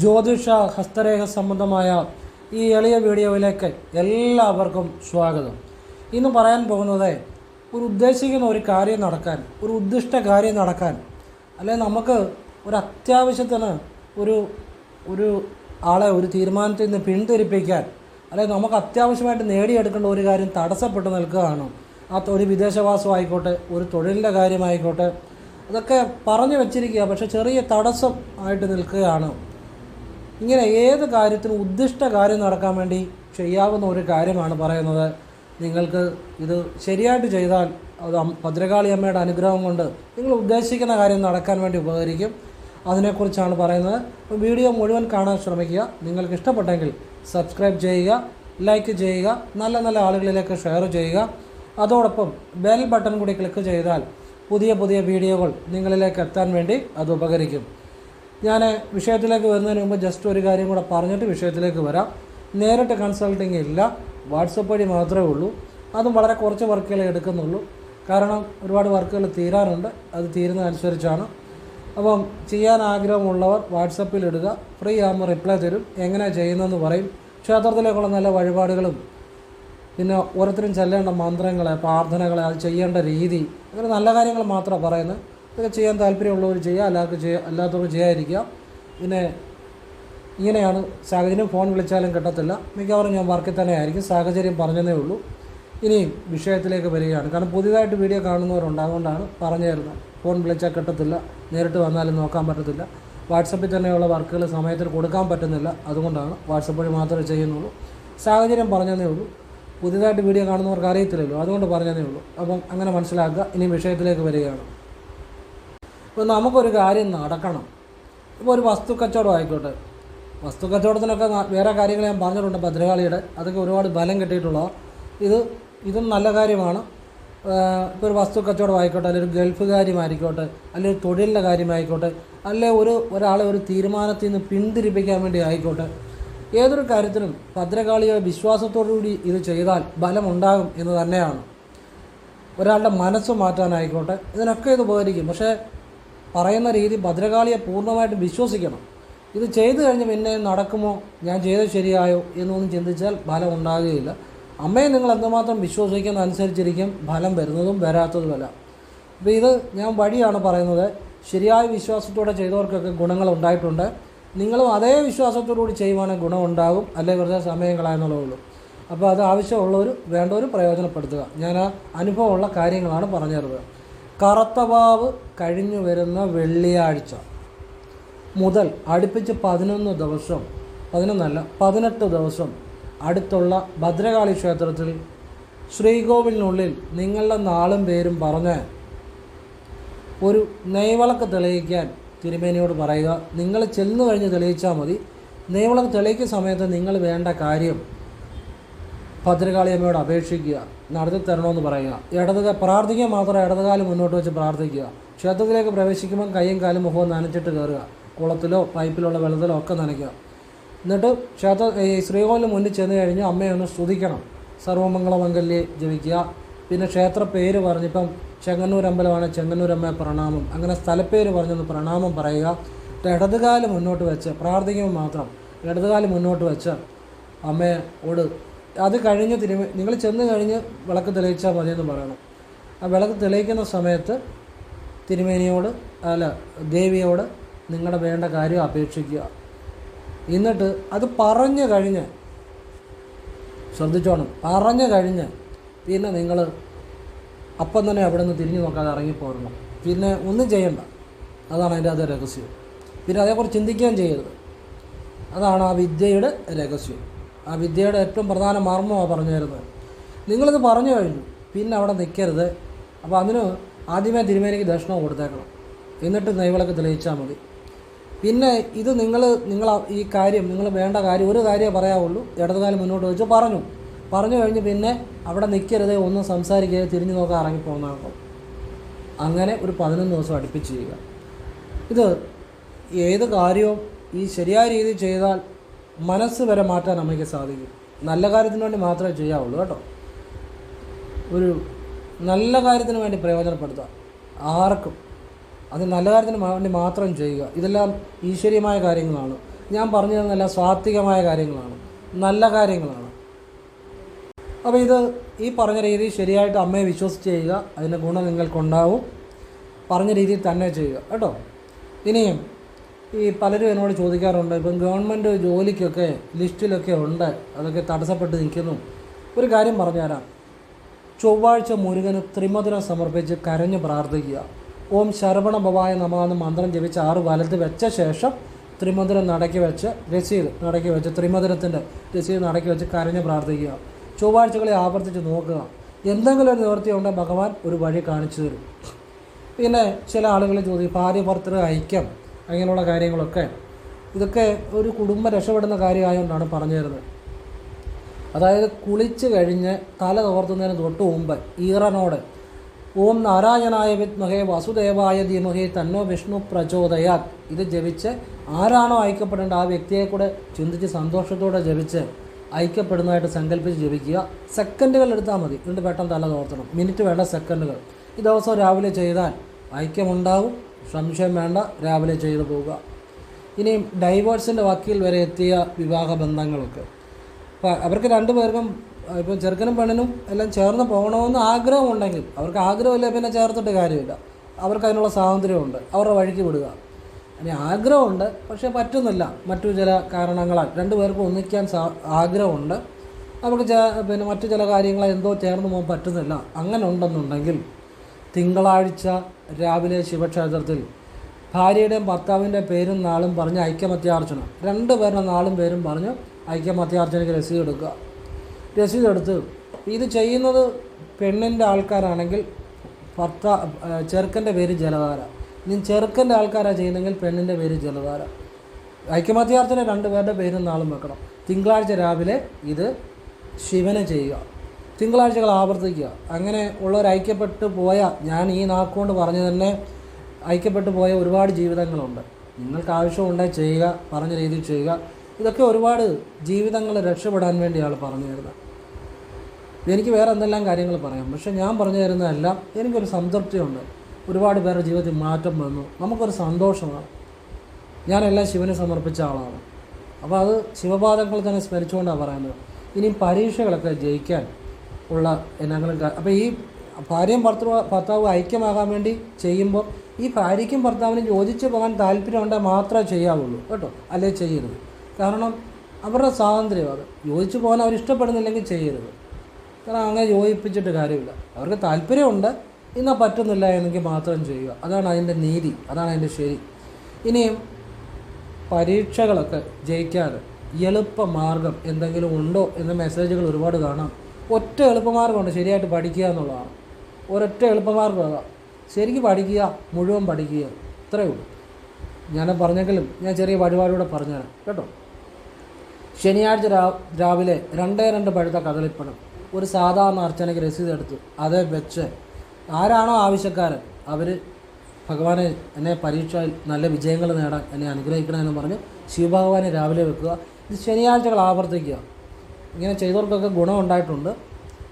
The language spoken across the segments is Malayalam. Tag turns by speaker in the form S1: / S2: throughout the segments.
S1: ജ്യോതിഷ ഹസ്തരേഖ സംബന്ധമായ ഈ എളിയ വീഡിയോയിലേക്ക് എല്ലാവർക്കും സ്വാഗതം. ഇന്ന് പറയാൻ പോകുന്നത് ഒരു ഉദ്ദേശിക്കുന്ന ഒരു കാര്യം നടക്കാൻ ഒരു ഉദ്ദിഷ്ട കാര്യം നടക്കാൻ അല്ലെങ്കിൽ നമുക്ക് ഒരു അത്യാവശ്യത്തിന് ഒരു ഒരു ആളെ ഒരു തീരുമാനത്തിൽ നിന്ന് പിന്തിരിപ്പിക്കാൻ അല്ലെങ്കിൽ നമുക്ക് അത്യാവശ്യമായിട്ട് നേടിയെടുക്കേണ്ട ഒരു കാര്യം തടസ്സപ്പെട്ട് നിൽക്കുകയാണ്. ആ ഒരു വിദേശവാസം ആയിക്കോട്ടെ ഒരു തൊഴിലിന്റെ കാര്യമായിക്കോട്ടെ അതൊക്കെ പറഞ്ഞു വെച്ചിരിക്കുക പക്ഷേ ചെറിയ തടസ്സം ആയിട്ട് നിൽക്കുകയാണ്. ഇങ്ങനെ ഏത് കാര്യത്തിനും ഉദ്ദിഷ്ട കാര്യം നടക്കാൻ വേണ്ടി ചെയ്യാവുന്ന ഒരു കാര്യമാണ് പറയുന്നത്. നിങ്ങൾക്ക് ഇത് ശരിയായിട്ട് ചെയ്താൽ അത് ഭദ്രകാളി അമ്മയുടെ അനുഗ്രഹം കൊണ്ട് നിങ്ങൾ ഉദ്ദേശിക്കുന്ന കാര്യം നടക്കാൻ വേണ്ടി ഉപകരിക്കും. അതിനെക്കുറിച്ചാണ് പറയുന്നത്. വീഡിയോ മുഴുവൻ കാണാൻ ശ്രമിക്കുക. നിങ്ങൾക്ക് ഇഷ്ടപ്പെട്ടെങ്കിൽ സബ്സ്ക്രൈബ് ചെയ്യുക ലൈക്ക് ചെയ്യുക നല്ല നല്ല ആളുകളിലേക്ക് ഷെയർ ചെയ്യുക. അതോടൊപ്പം ബെൽ ബട്ടൺ കൂടി ക്ലിക്ക് ചെയ്താൽ പുതിയ പുതിയ വീഡിയോകൾ നിങ്ങളിലേക്ക് എത്താൻ വേണ്ടി അത് ഉപകരിക്കും. ഞാൻ വിഷയത്തിലേക്ക് വരുന്നതിന് മുമ്പ് ജസ്റ്റ് ഒരു കാര്യം കൂടെ പറഞ്ഞിട്ട് വിഷയത്തിലേക്ക് വരാം. നേരിട്ട് കൺസൾട്ടിങ് ഇല്ല. വാട്സപ്പ് വഴി മാത്രമേ ഉള്ളൂ. അതും വളരെ കുറച്ച് വർക്കുകളെ എടുക്കുന്നുള്ളൂ. കാരണം ഒരുപാട് വർക്കുകൾ തീരാറുണ്ട്. അത് തീരുന്നതനുസരിച്ചാണ്. അപ്പം ചെയ്യാൻ ആഗ്രഹമുള്ളവർ വാട്സപ്പിൽ ഇടുക. ഫ്രീ ആകുമ്പോൾ റിപ്ലൈ തരും. എങ്ങനെ ചെയ്യുന്നതെന്ന് പറയും. ക്ഷേത്രത്തിലേക്കുള്ള നല്ല വഴിപാടുകളും പിന്നെ ഓരോരുത്തരും ചെല്ലേണ്ട മന്ത്രങ്ങളെ പ്രാർത്ഥനകളെ അത് ചെയ്യേണ്ട രീതി അങ്ങനെ നല്ല കാര്യങ്ങൾ മാത്രമാണ് പറയുന്നത്. ഇതൊക്കെ ചെയ്യാൻ താല്പര്യമുള്ളവർ ചെയ്യുക അല്ലാത്ത ചെയ്യുക അല്ലാത്തവർ ചെയ്യാതിരിക്കുക. പിന്നെ ഇങ്ങനെയാണ് സാഹചര്യം. ഫോൺ വിളിച്ചാലും കിട്ടത്തില്ല. മിക്കവാറും ഞാൻ വർക്കിൽ തന്നെ ആയിരിക്കും. സാഹചര്യം പറഞ്ഞതേ ഉള്ളൂ. ഇനിയും വിഷയത്തിലേക്ക് വരികയാണ്. കാരണം പുതിയതായിട്ട് വീഡിയോ കാണുന്നവരുണ്ട് അതുകൊണ്ടാണ് പറഞ്ഞു ഫോൺ വിളിച്ചാൽ കിട്ടത്തില്ല. നേരിട്ട് വന്നാലും നോക്കാൻ പറ്റത്തില്ല. വാട്സപ്പിൽ തന്നെയുള്ള വർക്കുകൾ സമയത്തിന് കൊടുക്കാൻ പറ്റുന്നില്ല. അതുകൊണ്ടാണ് വാട്സപ്പ് വഴി മാത്രമേ ചെയ്യുന്നുള്ളൂ. സാഹചര്യം പറഞ്ഞതേ ഉള്ളൂ. പുതിയതായിട്ട് വീഡിയോ കാണുന്നവർക്ക് അറിയത്തില്ലല്ലോ. അതുകൊണ്ട് പറഞ്ഞതേ ഉള്ളൂ. അപ്പം അങ്ങനെ മനസ്സിലാക്കുക. ഇനി വിഷയത്തിലേക്ക് വരികയാണ്. ഇപ്പോൾ നമുക്കൊരു കാര്യം നടക്കണം. ഇപ്പോൾ ഒരു വസ്തു കച്ചവടം ആയിക്കോട്ടെ. വസ്തു കച്ചവടത്തിനൊക്കെ വേറെ കാര്യങ്ങൾ ഞാൻ പറഞ്ഞിട്ടുണ്ട് ഭദ്രകാളിയുടെ. അതൊക്കെ ഒരുപാട് ബലം കിട്ടിയിട്ടുള്ള ഇത് ഇതും നല്ല കാര്യമാണ്. ഇപ്പോൾ ഒരു വസ്തു കച്ചവടം ആയിക്കോട്ടെ അല്ലെങ്കിൽ ഒരു ഗൾഫ് കാര്യമായിരിക്കോട്ടെ അല്ലെങ്കിൽ തൊഴിലിന്റെ കാര്യമായിക്കോട്ടെ അല്ലെങ്കിൽ ഒരു ഒരാളെ ഒരു തീരുമാനത്തിൽ നിന്ന് പിന്തിരിപ്പിക്കാൻ വേണ്ടി ആയിക്കോട്ടെ. ഏതൊരു കാര്യത്തിനും ഭദ്രകാളിയെ വിശ്വാസത്തോടുകൂടി ഇത് ചെയ്താൽ ബലമുണ്ടാകും എന്ന് തന്നെയാണ്. ഒരാളുടെ മനസ്സ് മാറ്റാനായിക്കോട്ടെ ഇതിനൊക്കെ ഇത് ഉപകരിക്കും. പക്ഷേ പറയുന്ന രീതി ഭദ്രകാളിയെ പൂർണമായിട്ടും വിശ്വസിക്കണം. ഇത് ചെയ്തു കഴിഞ്ഞ് പിന്നെ നടക്കുമോ? ഞാൻ ചെയ്തത് ശരിയായോ എന്നൊന്നും ചിന്തിച്ചാൽ ഫലം ഉണ്ടാകുകയില്ല. അമ്മയെ നിങ്ങൾ എന്തുമാത്രം വിശ്വസിക്കുന്ന അനുസരിച്ചിരിക്കും ഫലം വരുന്നതും വരാത്തതുമല്ല. അപ്പോൾ ഇത് ഞാൻ വഴിയാണ് പറയുന്നത്. ശരിയായ വിശ്വാസത്തോടെ ചെയ്തവർക്കൊക്കെ ഗുണങ്ങൾ ഉണ്ടായിട്ടുണ്ട്. നിങ്ങളും അതേ വിശ്വാസത്തോടുകൂടി ചെയ്യുവാണെങ്കിൽ ഗുണമുണ്ടാകും അല്ലെങ്കിൽ വെറുതെ സമയം കളയാന്നുള്ളേ ഉള്ളൂ. അപ്പോൾ അത് ആവശ്യമുള്ളവർ വേണ്ടവർ പ്രയോജനപ്പെടുത്തുക. ഞാൻ ആ അനുഭവമുള്ള കാര്യങ്ങളാണ് പറഞ്ഞു തരുന്നത്. കറുത്തവാവ് കഴിഞ്ഞു വരുന്ന വെള്ളിയാഴ്ച മുതൽ അടുപ്പിച്ച് പതിനൊന്ന് ദിവസം പതിനൊന്നല്ല പതിനെട്ട് ദിവസം അടുത്തുള്ള ഭദ്രകാളി ക്ഷേത്രത്തിൽ ശ്രീകോവിലിനുള്ളിൽ നിങ്ങളുടെ നാളും പേരും പറഞ്ഞ് ഒരു നെയ്വിളക്ക് തെളിയിക്കാൻ തിരുമേനിയോട് പറയുക. നിങ്ങൾ ചെന്നു കഴിഞ്ഞ് തെളിയിച്ചാൽ മതി. നെയ്വിളക്ക് തെളിയിക്കുന്ന സമയത്ത് നിങ്ങൾ വേണ്ട കാര്യം ഭദ്രകാളിയമ്മയോട് അപേക്ഷിക്കുക നടത്തി തരണമെന്ന് പറയുക. ഇടതുക പ്രാർത്ഥിക്കുക മാത്രം ഇടതുകാലം മുന്നോട്ട് വെച്ച് പ്രാർത്ഥിക്കുക. ക്ഷേത്രത്തിലേക്ക് പ്രവേശിക്കുമ്പോൾ കൈയും കാലും മുഖവും നനച്ചിട്ട് കയറുക. കുളത്തിലോ പൈപ്പിലുള്ള വെള്ളത്തിലോ ഒക്കെ നനയ്ക്കുക. എന്നിട്ട് ക്ഷേത്ര ഈ ശ്രീകോവിലിന് മുന്നിൽ ചെന്ന് കഴിഞ്ഞ് അമ്മയെ ഒന്ന് സ്തുതിക്കണം. സർവമംഗളമംഗല്യെ ജപിക്കുക. പിന്നെ ക്ഷേത്ര പേര് പറഞ്ഞിപ്പം ചെങ്ങന്നൂർ അമ്പലമാണ് ചെങ്ങന്നൂർ അമ്മ പ്രണാമം. അങ്ങനെ സ്ഥലപ്പേര് പറഞ്ഞൊന്ന് പ്രണാമം പറയുക. ഇടതുകാൽ മുന്നോട്ട് വെച്ച് പ്രാർത്ഥിക്കുമ്പോൾ മാത്രം ഇടതുകാൽ മുന്നോട്ട് വെച്ച് അമ്മയോട് അത് കഴിഞ്ഞ് തിരുമ നിങ്ങൾ ചെന്ന് കഴിഞ്ഞ് വിളക്ക് തെളിയിച്ചാൽ മതിയെന്ന് പറയണം. ആ വിളക്ക് തെളിയിക്കുന്ന സമയത്ത് തിരുമേനിയോട് അല്ല ദേവിയോട് നിങ്ങളുടെ വേണ്ട കാര്യം അപേക്ഷിക്കുക. എന്നിട്ട് അത് പറഞ്ഞു കഴിഞ്ഞ് ശ്രദ്ധിച്ചോണം പറഞ്ഞു കഴിഞ്ഞ് പിന്നെ നിങ്ങൾ അപ്പം തന്നെ അവിടെ നിന്ന് തിരിഞ്ഞു നോക്കാതെ ഇറങ്ങിപ്പോരണം. പിന്നെ ഒന്നും ചെയ്യണ്ട. അതാണ് അതിന്റെ അത് രഹസ്യം. പിന്നെ അതേക്കുറിച്ച് ചിന്തിക്കുകയും ചെയ്യരുത്. അതാണ് ആ വിദ്യയുടെ രഹസ്യം. ആ വിദ്യയുടെ ഏറ്റവും പ്രധാന മർമ്മമാണ് പറഞ്ഞു തരുന്നത് നിങ്ങളിത് പറഞ്ഞു കഴിഞ്ഞു പിന്നെ അവിടെ നിൽക്കരുത് അപ്പോൾ അതിന് ആദ്യമേ തിരുമേനിക്ക് ദക്ഷിണം കൊടുത്തേക്കണം. എന്നിട്ട് നെയ്വിളക്ക് തെളിയിച്ചാൽ മതി. പിന്നെ ഇത് നിങ്ങൾ നിങ്ങൾ ഈ കാര്യം നിങ്ങൾ വേണ്ട കാര്യം ഒരു കാര്യമേ പറയാവുള്ളൂ. ഇടതുകാലം മുന്നോട്ട് വെച്ച് പറഞ്ഞു. പറഞ്ഞു കഴിഞ്ഞ് പിന്നെ അവിടെ നിൽക്കരുത് ഒന്നും സംസാരിക്കാതെ തിരിഞ്ഞു നോക്കാൻ ഇറങ്ങിപ്പോകുന്നതാണ് അങ്ങനെ ഒരു പതിനൊന്ന് ദിവസം അടുപ്പിച്ച് ചെയ്യുക ഇത് ഏത് കാര്യവും ഈ ശരിയായ രീതിയിൽ ചെയ്താൽ മനസ്സ് വരെ മാറ്റാൻ അമ്മയ്ക്ക് സാധിക്കും. നല്ല കാര്യത്തിന് വേണ്ടി മാത്രമേ ചെയ്യാവുള്ളൂ കേട്ടോ. ഒരു നല്ല കാര്യത്തിന് വേണ്ടി പ്രയോജനപ്പെടുത്തുക. ആർക്കും. അത് നല്ല കാര്യത്തിന് വേണ്ടി മാത്രം ചെയ്യുക. ഇതെല്ലാം ഈശ്വരീയമായ കാര്യങ്ങളാണ്. ഞാൻ പറഞ്ഞു തന്നെല്ലാം സ്വാത്വികമായ കാര്യങ്ങളാണ്. നല്ല കാര്യങ്ങളാണ്. അപ്പോൾ ഇത് ഈ പറഞ്ഞ രീതി ശരിയായിട്ട് അമ്മയെ വിശ്വസിച്ച് ചെയ്യുക. അതിന്റെ ഗുണം നിങ്ങൾക്കുണ്ടാവും. പറഞ്ഞ രീതിയിൽ തന്നെ ചെയ്യുക. കേട്ടോ. ഇനിയും ഈ പലരും എന്നോട് ചോദിക്കാറുണ്ട് ഇപ്പം ഗവൺമെന്റ് ജോലിക്കൊക്കെ ലിസ്റ്റിലൊക്കെ ഉണ്ട് അതൊക്കെ തടസ്സപ്പെട്ട് നിൽക്കുന്നു. ഒരു കാര്യം പറഞ്ഞുതരാം. ചൊവ്വാഴ്ച മുരുകന് ത്രിമധുരം സമർപ്പിച്ച് കരഞ്ഞ് പ്രാർത്ഥിക്കുക. ഓം ശരവണ ഭവായ നമാന്ന് മന്ത്രം ജപിച്ച് ആറ് വലത്ത് വെച്ച ശേഷം ത്രിമധുരം നടക്കി വെച്ച് രസീത് നടക്കി വെച്ച് ത്രിമധുരത്തിന്റെ രസീത് നടക്കി വെച്ച് കരഞ്ഞ് പ്രാർത്ഥിക്കുക. ചൊവ്വാഴ്ചകളെ ആവർത്തിച്ച് നോക്കുക. എന്തെങ്കിലും ഒരു നിവൃത്തിയുണ്ടെങ്കിൽ ഭഗവാൻ ഒരു വഴി കാണിച്ചു തരും. പിന്നെ ചില ആളുകൾ ചോദിക്കും ഭാര്യ ഭർത്തൃ ഐക്യം. അങ്ങനെയുള്ള കാര്യങ്ങളൊക്കെ ഇതൊക്കെ ഒരു കുടുംബം രക്ഷപ്പെടുന്ന കാര്യമായതുകൊണ്ടാണ് പറഞ്ഞു തരുന്നത് അതായത് കുളിച്ച് കഴിഞ്ഞ് തല തോർത്തുന്നതിന് തൊട്ട് മുമ്പ് ഈറനോട് ഓം നാരായണായ വിത്മഹേ വസുദേവായ ധീമഹേ തന്നോ വിഷ്ണു പ്രചോദയാത്. ഇത് ജപിച്ച് ആരാണോ ഐക്യപ്പെടേണ്ട ആ വ്യക്തിയെ കൂടെ ചിന്തിച്ച് സന്തോഷത്തോടെ ജപിച്ച് ഐക്യപ്പെടുന്നതായിട്ട് സങ്കല്പിച്ച് ജപിക്കുക. സെക്കൻഡുകൾ എടുത്താൽ മതി. എന്നിട്ട് പെട്ടെന്ന് തല തോർത്തണം മിനിറ്റ് വേണ്ട സെക്കൻഡുകൾ. ഈ ദിവസം രാവിലെ ചെയ്താൽ ഐക്യമുണ്ടാവും. സംശയം വേണ്ട രാവിലെ ചെയ്തു പോവുക. ഇനിയും ഡൈവോഴ്സിന്റെ വക്കീൽ വരെ എത്തിയ വിവാഹ ബന്ധങ്ങളൊക്കെ. അവർക്ക് രണ്ടു പേർക്കും ഇപ്പം ചെറുക്കനും പെണ്ണിനും എല്ലാം ചേർന്ന് പോകണമെന്ന് ആഗ്രഹമുണ്ടെങ്കിൽ അവർക്ക് ആഗ്രഹമില്ല പിന്നെ ചേർത്തിട്ട് കാര്യമില്ല. അവർക്ക് അതിനുള്ള സ്വാതന്ത്ര്യമുണ്ട്. അവരുടെ വഴിക്ക് വിടുക. ഇനി ആഗ്രഹമുണ്ട് പക്ഷേ പറ്റുന്നില്ല. മറ്റു ചില കാരണങ്ങളാൽ രണ്ടു പേർക്കും ഒന്നിക്കാൻ സാ ആഗ്രഹമുണ്ട്. അവർക്ക് പിന്നെ മറ്റു ചില കാര്യങ്ങൾ എന്തോ ചേർന്ന് പോകാൻ പറ്റുന്നില്ല. അങ്ങനെ ഉണ്ടെന്നുണ്ടെങ്കിൽ തിങ്കളാഴ്ച രാവിലെ ശിവക്ഷേത്രത്തിൽ. ഭാര്യയുടെയും ഭർത്താവിന്റെ പേരും നാളും പറഞ്ഞ് ഐക്യമത്യാർച്ചന. രണ്ട് പേരുടെ നാളും പേരും പറഞ്ഞ് ഐക്യമത്യാർച്ചനയ്ക്ക് രസീത് എടുക്കുക. രസീത് എടുത്ത് ഇത് ചെയ്യുന്നത് പെണ്ണിന്റെ ആൾക്കാരാണെങ്കിൽ ഭർത്താ ചെറുക്കന്റെ പേര് ജലധാര. ഇനി ചെറുക്കന്റെ ആൾക്കാരാണ് ചെയ്യുന്നതെങ്കിൽ പെണ്ണിന്റെ പേര് ജലധാര. ഐക്യമത്യാർച്ചന രണ്ട് പേരുടെ പേരും നാളും വെക്കണം. തിങ്കളാഴ്ച രാവിലെ ഇത് ശിവനെ ചെയ്യുക. തിങ്കളാഴ്ചകൾ ആവർത്തിക്കുക. അങ്ങനെ ഉള്ളവർ ഐക്യപ്പെട്ട് പോയ ഞാൻ ഈ നാക്കുകൊണ്ട് പറഞ്ഞു തന്നെ ഐക്യപ്പെട്ടു പോയ ഒരുപാട് ജീവിതങ്ങളുണ്ട്. നിങ്ങൾക്ക് ആവശ്യമുണ്ടെങ്കിൽ ചെയ്യുക പറഞ്ഞ രീതിയിൽ ചെയ്യുക. ഇതൊക്കെ ഒരുപാട് ജീവിതങ്ങൾ രക്ഷപ്പെടാൻ വേണ്ടിയാണ് പറഞ്ഞു തരുന്നത് എനിക്ക് വേറെ എന്തെല്ലാം കാര്യങ്ങൾ പറയാം? പക്ഷെ ഞാൻ പറഞ്ഞു തരുന്നതെല്ലാം എനിക്കൊരു സംതൃപ്തിയുണ്ട്. ഒരുപാട് പേരുടെ ജീവിതത്തിൽ മാറ്റം വന്നു. നമുക്കൊരു സന്തോഷമാണ്. ഞാനെല്ലാം ശിവനെ സമർപ്പിച്ച ആളാണ്. അപ്പോൾ അത് ശിവപാദങ്ങൾ തന്നെ സ്മരിച്ചുകൊണ്ടാണ് പറയുന്നത്. ഇനിയും പരീക്ഷകളൊക്കെ ജയിക്കാൻ ഉള്ള ഇനങ്ങളും അപ്പോൾ ഈ ഭാര്യയും ഭർത്തൃ ഭർത്താവ് ഐക്യമാകാൻ വേണ്ടി ചെയ്യുമ്പോൾ ഈ ഭാര്യയ്ക്കും ഭർത്താവിനും യോജിച്ച് പോകാൻ താല്പര്യമുണ്ടെങ്കിൽ മാത്രമേ ചെയ്യാവുള്ളൂ കേട്ടോ? അല്ലേ ചെയ്യരുത്. കാരണം അവരുടെ സ്വാതന്ത്ര്യം അത്. യോജിച്ച് പോകാൻ അവർ ഇഷ്ടപ്പെടുന്നില്ലെങ്കിൽ ചെയ്യരുത്. കാരണം അങ്ങനെ യോജിപ്പിച്ചിട്ട് കാര്യമില്ല. അവർക്ക് താല്പര്യമുണ്ട് ഇന്നാ പറ്റുന്നില്ല എന്നെങ്കിൽ മാത്രം ചെയ്യുക. അതാണ് അതിന്റെ നീതി അതാണ് അതിന്റെ ശരി. ഇനിയും പരീക്ഷകളൊക്കെ ജയിക്കാതെ എളുപ്പ മാർഗം എന്തെങ്കിലും ഉണ്ടോ എന്ന മെസ്സേജുകൾ ഒരുപാട് കാണാം. ഒറ്റ എളുപ്പമാർഗമുണ്ട് ശരിയായിട്ട് പഠിക്കുക എന്നുള്ളതാണ്. ഒരൊറ്റ എളുപ്പമാർഗം അതാ. ശരിക്കും പഠിക്കുക മുഴുവൻ പഠിക്കുക. ഇത്രയേ ഉള്ളൂ. ഞാൻ പറഞ്ഞെങ്കിലും ഞാൻ ചെറിയ വഴിപാടിലൂടെ പറഞ്ഞുതരാം. കേട്ടോ? ശനിയാഴ്ച രാ രാവിലെ രണ്ടേ രണ്ട് പഴുത്ത കദളിപ്പണം ഒരു സാധാരണ അർച്ചനയ്ക്ക് രസീത് എടുത്തു അത് വെച്ച് ആരാണോ ആവശ്യക്കാരൻ അവർ ഭഗവാനെ എന്നെ പരീക്ഷയിൽ നല്ല വിജയങ്ങൾ നേടാൻ എന്നെ അനുഗ്രഹിക്കണമെന്ന് പറഞ്ഞ് ശിവഭഗവാനെ രാവിലെ വെക്കുക. ഇത് ശനിയാഴ്ചകൾ ആവർത്തിക്കുക. ഇങ്ങനെ ചെയ്തവർക്കൊക്കെ ഗുണം ഉണ്ടായിട്ടുണ്ട്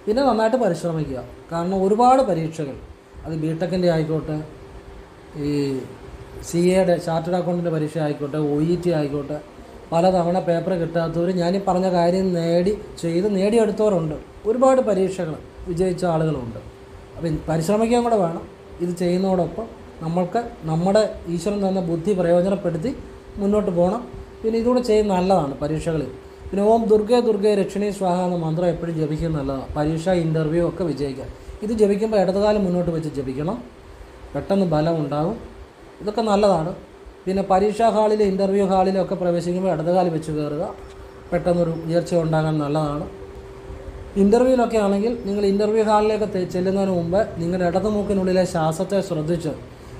S1: പിന്നെ നന്നായിട്ട് പരിശ്രമിക്കുക. കാരണം ഒരുപാട് പരീക്ഷകൾ. അത് ബി ടെക്കിന്റെ ആയിക്കോട്ടെ ഈ സി എയുടെ ചാർട്ടേഡ് അക്കൗണ്ടിന്റെ പരീക്ഷ ആയിക്കോട്ടെ ഒ ഇ ടി ആയിക്കോട്ടെ പലതവണ പേപ്പർ കിട്ടാത്തവർ ഞാൻ ഈ പറഞ്ഞ കാര്യം നേടി ചെയ്ത് നേടിയെടുത്തവരുണ്ട്. ഒരുപാട് പരീക്ഷകൾ വിജയിച്ച ആളുകളുണ്ട്. അപ്പം പരിശ്രമിക്കാൻ കൂടെ വേണം. ഇത് ചെയ്യുന്നതോടൊപ്പം നമ്മൾക്ക് നമ്മുടെ ഈശ്വരൻ തന്ന ബുദ്ധി പ്രയോജനപ്പെടുത്തി മുന്നോട്ട് പോകണം പിന്നെ ഇതുകൂടെ ചെയ്യുന്നത് നല്ലതാണ് പരീക്ഷകളിൽ. പിന്നെ ഓം ദുർഗേ ദുർഗേ രക്ഷണി സ്വാഹ എന്ന മന്ത്രം എപ്പോഴും ജപിക്കുന്നത് നല്ലതാണ് പരീക്ഷ ഇന്റർവ്യൂ ഒക്കെ വിജയിക്കാം. ഇത് ജപിക്കുമ്പോൾ ഇടതുകാലം മുന്നോട്ട് വെച്ച് ജപിക്കണം. പെട്ടെന്ന് ബലം ഉണ്ടാകും ഇതൊക്കെ നല്ലതാണ്. പിന്നെ പരീക്ഷാ ഹാളിൽ ഇന്റർവ്യൂ ഹാളിലൊക്കെ പ്രവേശിക്കുമ്പോൾ ഇടതുകാലം വെച്ച് കയറുക പെട്ടെന്നൊരു ഉയർച്ച ഉണ്ടാകാൻ നല്ലതാണ്. ഇന്റർവ്യൂവിലൊക്കെ ആണെങ്കിൽ നിങ്ങൾ ഇന്റർവ്യൂ ഹാളിലേക്ക് ചെല്ലുന്നതിന് മുമ്പ് നിങ്ങളുടെ ഇടതുമൂക്കിനുള്ളിലെ ശ്വാസത്തെ ശ്രദ്ധിച്ച്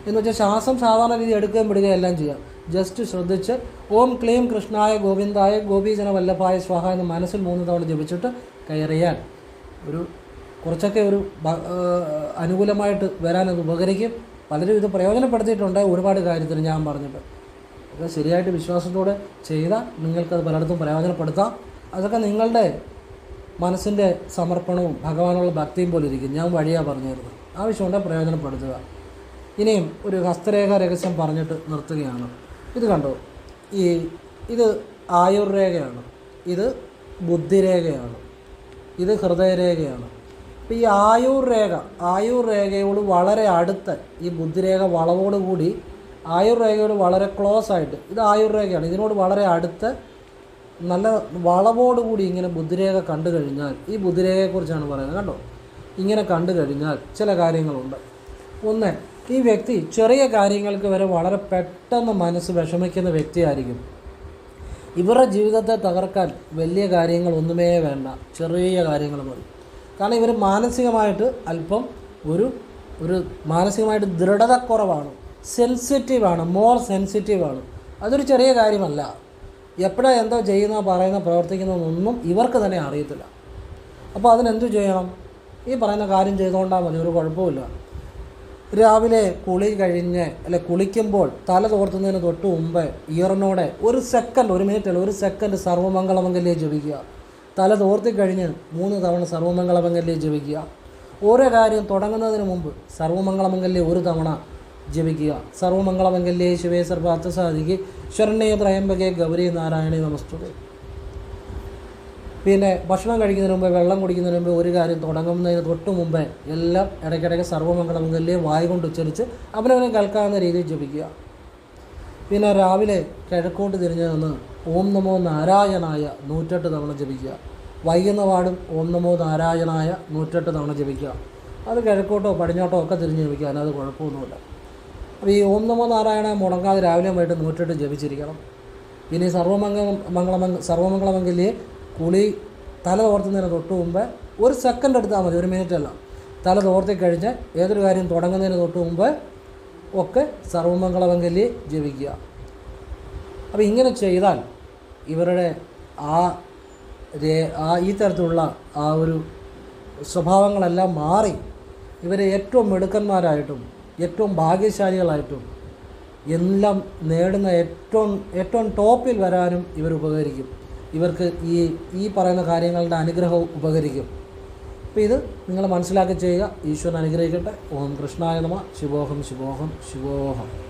S1: എന്ന് വെച്ചാൽ ശ്വാസം സാധാരണ രീതി എടുക്കുകയും വിടുകയും എല്ലാം ചെയ്യാം. ജസ്റ്റ് ശ്രദ്ധിച്ച് ഓം ക്ലീം കൃഷ്ണായ ഗോവിന്ദായ ഗോപീജന വല്ലഭായ സ്വാഹ എന്ന് മനസ്സിൽ മൂന്ന് തവണ ജപിച്ചിട്ട് കയറിയാൽ ഒരു കുറച്ചൊക്കെ ഒരു അനുകൂലമായിട്ട് വരാൻ അത് ഉപകരിക്കും. പലരും ഇത് പ്രയോജനപ്പെടുത്തിയിട്ടുണ്ട് ഒരുപാട് കാര്യത്തിൽ ഞാൻ പറഞ്ഞിട്ട്. അത് ശരിയായിട്ട് വിശ്വാസത്തോടെ ചെയ്താൽ നിങ്ങൾക്കത് പലയിടത്തും പ്രയോജനപ്പെടുത്താം. അതൊക്കെ നിങ്ങളുടെ മനസ്സിന്റെ സമർപ്പണവും ഭഗവാനുള്ള ഭക്തിയും പോലെ ഇരിക്കും. ഞാൻ വഴിയാണ് പറഞ്ഞിരുന്നത്. ആവശ്യമുണ്ടെങ്കിൽ പ്രയോജനപ്പെടുത്തുക. ഇനിയും ഒരു ഹസ്തരേഖ രഹസ്യം പറഞ്ഞിട്ട് നിർത്തുകയാണ്. ഇത് കണ്ടോ? ഈ ഇത് ആയുർരേഖയാണ്. ഇത് ബുദ്ധിരേഖയാണ്. ഇത് ഹൃദയരേഖയാണ്. അപ്പോൾ ഈ ആയുർരേഖ ആയുർരേഖയോട് ആയുർ രേഖയോട് വളരെ അടുത്ത് ഈ ബുദ്ധിരേഖ വളവോടുകൂടി ആയുർ രേഖയോട് വളരെ ക്ലോസ് ആയിട്ട് ഇത് ആയുർരേഖയാണ്. ഇതിനോട് വളരെ അടുത്ത് നല്ല വളവോടുകൂടി ഇങ്ങനെ ബുദ്ധിരേഖ കണ്ടു കഴിഞ്ഞാൽ ഈ ബുദ്ധിരേഖയെക്കുറിച്ചാണ് പറയുന്നത്. കണ്ടോ? ഇങ്ങനെ കണ്ടു കഴിഞ്ഞാൽ ചില കാര്യങ്ങളുണ്ട്. ഒന്ന് ഈ വ്യക്തി ചെറിയ കാര്യങ്ങൾക്ക് വരെ വളരെ പെട്ടെന്ന് മനസ്സ് വിഷമിക്കുന്ന വ്യക്തിയായിരിക്കും. ഇവരുടെ ജീവിതത്തെ തകർക്കാൻ വലിയ കാര്യങ്ങൾ ഒന്നുമേ വേണ്ട. ചെറിയ കാര്യങ്ങൾ മതി. കാരണം ഇവർ മാനസികമായിട്ട് അല്പം ഒരു ഒരു മാനസികമായിട്ട് ദൃഢത കുറവാണ് സെൻസിറ്റീവാണ് മോർ സെൻസിറ്റീവാണ്. അതൊരു ചെറിയ കാര്യമല്ല. എപ്പോഴാ എന്തോ ചെയ്യുന്ന പറയുന്ന പ്രവർത്തിക്കുന്നതൊന്നും ഇവർക്ക് തന്നെ അറിയത്തില്ല. അപ്പോൾ അതിനെന്തു ചെയ്യണം? ഈ പറയുന്ന കാര്യം ചെയ്തുകൊണ്ടാൽ മതി ഒരു കുഴപ്പമില്ല രാവിലെ കുളി കഴിഞ്ഞ് അല്ലെ കുളിക്കുമ്പോൾ തല തോർത്തുന്നതിന് തൊട്ട് മുമ്പ് ഇയറിനോടെ ഒരു സെക്കൻഡ് ഒരു മിനിറ്റ് അല്ല ഒരു സെക്കൻഡ് സർവമംഗളമംഗല്യെ ജപിക്കുക. തല തോർത്തി കഴിഞ്ഞ് മൂന്ന് തവണ സർവമംഗളമംഗല്യെ ജപിക്കുക. ഓരോ കാര്യം തുടങ്ങുന്നതിന് മുമ്പ് സർവമംഗളമംഗല്യെ ഒരു തവണ ജപിക്കുക. സർവമംഗളമംഗല്യേ ശിവേ പാർത്ഥസാധിക്ക് ശരണ്യ ത്രയംബകെ ഗൗരി നാരായണി നമസ്തുതേ. പിന്നെ ഭക്ഷണം കഴിക്കുന്നതിന് മുമ്പ് വെള്ളം കുടിക്കുന്നതിന് മുമ്പ് ഒരു കാര്യം തുടങ്ങുന്നതിന് തൊട്ട് മുമ്പേ എല്ലാം ഇടയ്ക്കിടയ്ക്ക് സർവമംഗളമംഗല്യെ വായ കൊണ്ട് ഉച്ചരിച്ച് അവനവനെ കേൾക്കാവുന്ന രീതിയിൽ ജപിക്കുക. പിന്നെ രാവിലെ കിഴക്കോട്ട് തിരിഞ്ഞു നിന്ന് ഓം നമോ നാരായണായ നൂറ്റെട്ട് തവണ ജപിക്കുക. വൈകുന്ന പാടും ഓം നമോ നാരായണായ നൂറ്റെട്ട് തവണ ജപിക്കുക. അത് കിഴക്കോട്ടോ പടിഞ്ഞോട്ടോ ഒക്കെ തിരിഞ്ഞ് ജപിക്കുക. അതിനകത്ത് കുഴപ്പമൊന്നുമില്ല. അപ്പോൾ ഈ ഓം നമോ നാരായണ മുടങ്ങാതെ രാവിലെ വൈകിട്ട് നൂറ്റെട്ട് ജപിച്ചിരിക്കണം. ഇനി സർവമംഗ മംഗളമംഗ സർവമംഗളമംഗല്യെ കുളി തല തോർത്തുന്നതിന് തൊട്ട് മുമ്പ് ഒരു സെക്കൻഡ് എടുത്താൽ മതി ഒരു മിനിറ്റ് അല്ല. തല തോർത്തി കഴിഞ്ഞ് ഏതൊരു കാര്യം തുടങ്ങുന്നതിന് തൊട്ട് മുമ്പ് ഒക്കെ സർവമംഗളമംഗല്യെ ജപിക്കുക. അപ്പോൾ ഇങ്ങനെ ചെയ്താൽ ഇവരുടെ ആ ആ ഈ തരത്തിലുള്ള ആ ഒരു സ്വഭാവങ്ങളെല്ലാം മാറി ഇവരെ ഏറ്റവും മിടുക്കന്മാരായിട്ടും ഏറ്റവും ഭാഗ്യശാലികളായിട്ടും എല്ലാം നേടുന്ന ഏറ്റവും ഏറ്റവും ടോപ്പിൽ വരാനും ഇവർ ഉപകരിക്കും. ഇവർക്ക് ഈ ഈ പറയുന്ന കാര്യങ്ങളുടെ അനുഗ്രഹവും ഉപകരിക്കും. അപ്പോൾ ഇത് നിങ്ങൾ മനസ്സിലാക്കി ചെയ്യുക. ഈശ്വരൻ അനുഗ്രഹിക്കട്ടെ. ഓം കൃഷ്ണായ നമ. ശിവോഹം ശിവോഹം ശിവോഹം.